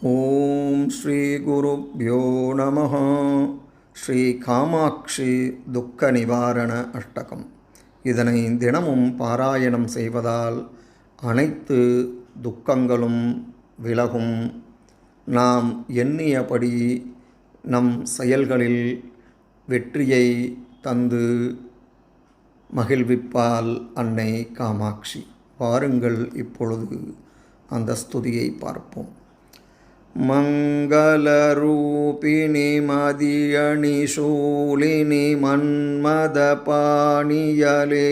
ஓம் ஸ்ரீ குருப்யோ நம ஸ்ரீ காமாட்சி துக்க நிவாரண அஷ்டகம். இதனை தினமும் பாராயணம் செய்வதால் அனைத்து துக்கங்களும் விலகும். நாம் எண்ணியபடி நம் செயல்களில் வெற்றியை தந்து மகிழ்விப்பால் அன்னை காமாட்சி. வாருங்கள் இப்பொழுது அந்த ஸ்துதியை பார்ப்போம். மங்களரூபிணி மதியணி சூலினி மன்மத பாணியலே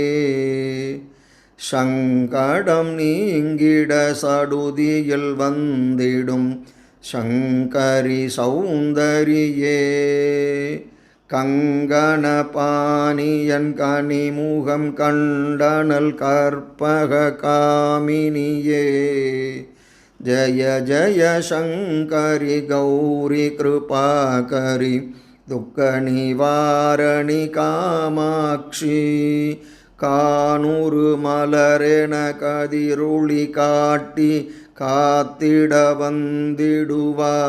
சங்கடம் நீங்கிட சடுதியில் வந்திடும் சங்கரி சௌந்தரியே. கங்கண பாணியன் கனிமுகம் கண்டனல் கற்பக காமினியே. ஜய ஜய சங்கரி கௌரி கிருபாகரி துக்க நிவாரணி காமாட்சி காணூறு மலரென கதிருளி காட்டி காத்திட வந்திடுவாள்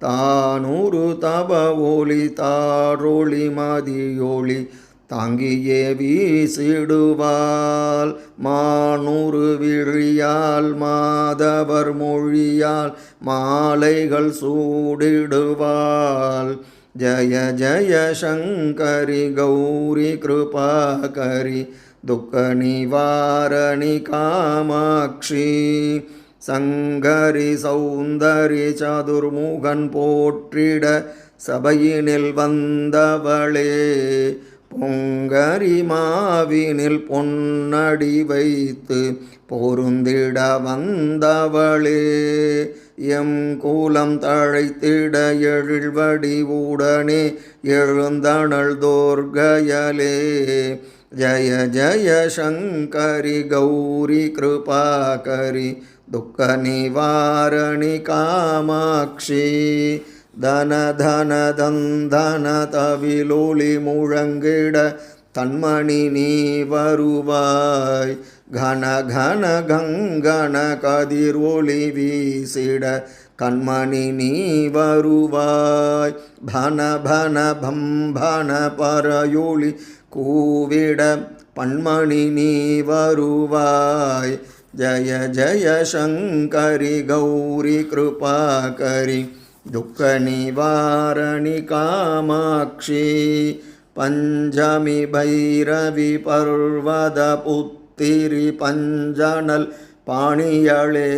தானூறு தப ஒளி தாரொளி மதியொளி தாங்கியே வீசிடுவாள். மானூறு விழியால் மாதவர் மொழியால் மாலைகள் சூடிடுவாள். ஜய ஜய சங்கரி கௌரி கிருபாகரி துக்க நிவாரணி காமாட்சி சங்கரி சௌந்தரி சதுர்முகன் போற்றிட சபையினில் வந்தவளே. பொங்கரி மாவினில் பொன்னடி வைத்து பொருந்திட வந்தவளே. எம் கூலம் தழைத்திட எழில்வடி உடனே எழுந்தனள் தோர்கயலே. ஜய ஜய சங்கரி கௌரி கிருபாகரி துக்க நிவாரணி காமாட்சி. தன தன தந்தன தவிலொளி முழங்கிட தன்மணி நீ வருவாய். கன கன கங்கன கதிர் ஒளி வீசிட கண்மணி நீ வருவாய். பன பன பம்பன பரயொளி கூவிட பண்மணி நீ வருவாய். ஜய ஜய சங்கரி கௌரி கிருபாகரி துக்க நிவாரணி காமாட்சி பஞ்சமி பைரவி பர்வத புத்திரி பஞ்சனல் பாணியளே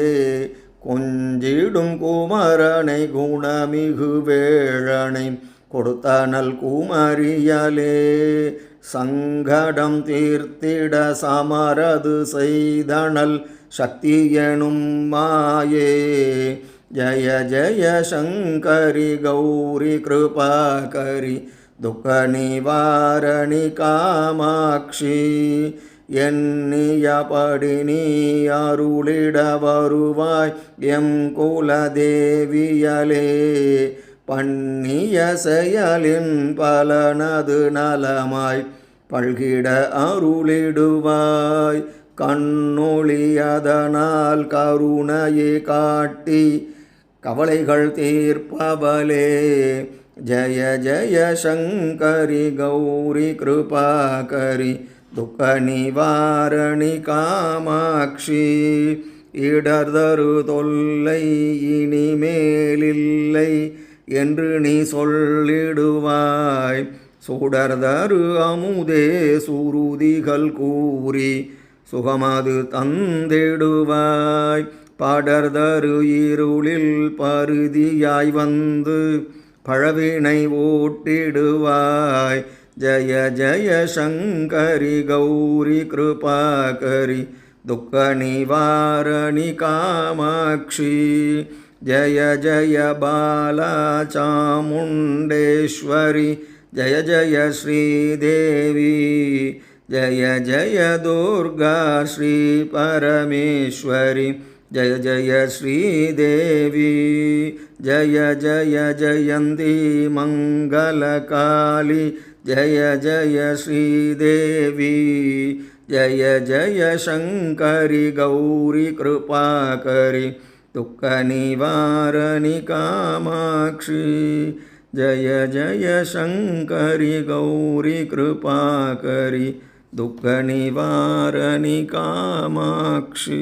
கொஞ்சிடும் குமரனை குணமிகு வேழனை கொடுத்தனல் குமரியலே சங்கடம் தீர்த்திட சமரது செய்தனல் சக்தியனும் மாயே ஜய ஜய சங்கரி கௌரி கிருபாகரி துக்க நிவாரணி காமாட்சி எண்ணியபடி நீ அருளிட வருவாய் எம் குலதேவியலே பண்ணிய செயலின் பலனது நலமாய் பல்கிட அருளிடுவாய் கண்ணொழியதனால் கருணையை காட்டி கவலைகள் தீர்ப்பவலே ஜய ஜய சங்கரி கௌரி கிருபாகரி துக்க நிவாரணி காமாட்சி. இடர்தரு தொல்லை இனிமேலில்லை என்று நீ சொல்லிடுவாய். சுடர்தரு அமுதே சுருதிகள் கூறி சுகமது தந்திடுவாய். படர்தரு இருளில் பருதியாய் வந்து பழவினை ஓட்டிடுவாய். ஜய ஜய சங்கரி கௌரி கிருபாகரி துக்க நிவாரணி காமாட்சி. ஜய ஜய பாலா சாமுண்டேஸ்வரி ஜய ஜய ஸ்ரீதேவி. ஜய ஜய துர்கா ஸ்ரீ பரமேஸ்வரி. जय जय श्रीदेवी, जय जय जयन्ती मङ्गलकाली जय जय श्रीदेवी, जय जय शङ्करि गौरी कृपा करी कृपाकरि, दुःखनिवारणि कामाक्षि, जय जय शङ्करि गौरि कृपाकरि, दुःखनिवारणि कामाक्षि।